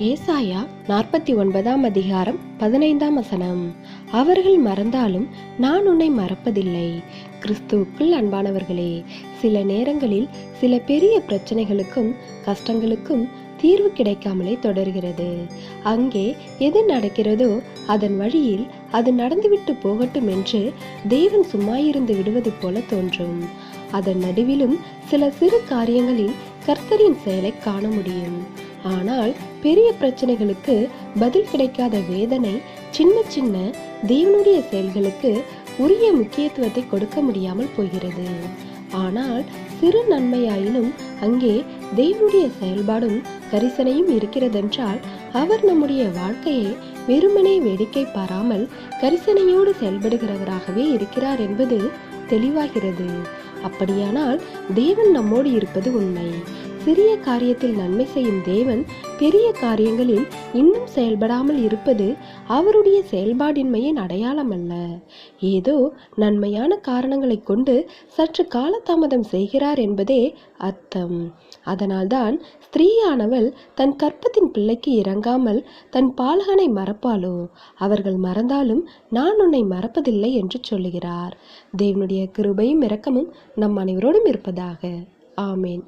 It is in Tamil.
ஏசாயா நாற்பத்தி ஒன்பதாம் அதிகாரம் பதினைந்தாம் வசனம். அவர்கள் மறந்தாலும் நான் உன்னை மறப்பதில்லை. கிறிஸ்துவுக்குள் அன்பானவர்களே சில நேரங்களில் சில பெரிய பிரச்சனைகளுக்கும் கஷ்டங்களுக்கும் தீர்வு கிடைக்காமலே தொடர்கிறது. அங்கே எது நடக்கிறதோ அதன் வழியில் அது நடந்துவிட்டு போகட்டும் என்று தேவன் சும்மாயிருந்து விடுவது போல தோன்றும். அதன் நடுவிலும் சில சிறு காரியங்களில் கர்த்தரின் செயலை காண முடியும். ஆனால் பெரிய பிரச்சனைகளுக்கு பதில் கிடைக்காத வேதனை சின்ன சின்ன தேவனுடைய செயல்களுக்கு உரிய முக்கியத்துவத்தை கொடுக்க முடியாமல் போகிறது. ஆனால் சிறு நன்மையாயினும் அங்கே தேவனுடைய செயல்பாடும் கரிசனையும் இருக்கிறதென்றால் அவர் நம்முடைய வாழ்க்கையை வெறுமனே வேடிக்கை பாராமல் கரிசனையோடு செயல்படுகிறவராகவே இருக்கிறார் என்பது தெளிவாகிறது. அப்படியானால் தேவன் நம்மோடு இருப்பது உண்மை. சிறிய காரியத்தில் நன்மை செய்யும் தேவன் பெரிய காரியங்களில் இன்னும் செயல்படாமல் இருப்பது அவருடைய செயல்பாடின்மையின் அடையாளம் அல்ல. ஏதோ நன்மையான காரணங்களை கொண்டு சற்று காலதாமதம் செய்கிறார் என்பதே அர்த்தம். அதனால்தான் ஸ்திரீயானவள் தன் கற்பத்தின் பிள்ளைக்கு இறங்காமல் தன் பாலகனை மறப்பாளோ? அவர்கள் மறந்தாலும் நான் உன்னை மறப்பதில்லை என்று சொல்லுகிறார். தேவனுடைய கிருபையும் இரக்கமும் நம் அனைவரோடும் இருப்பதாக. ஆமேன்.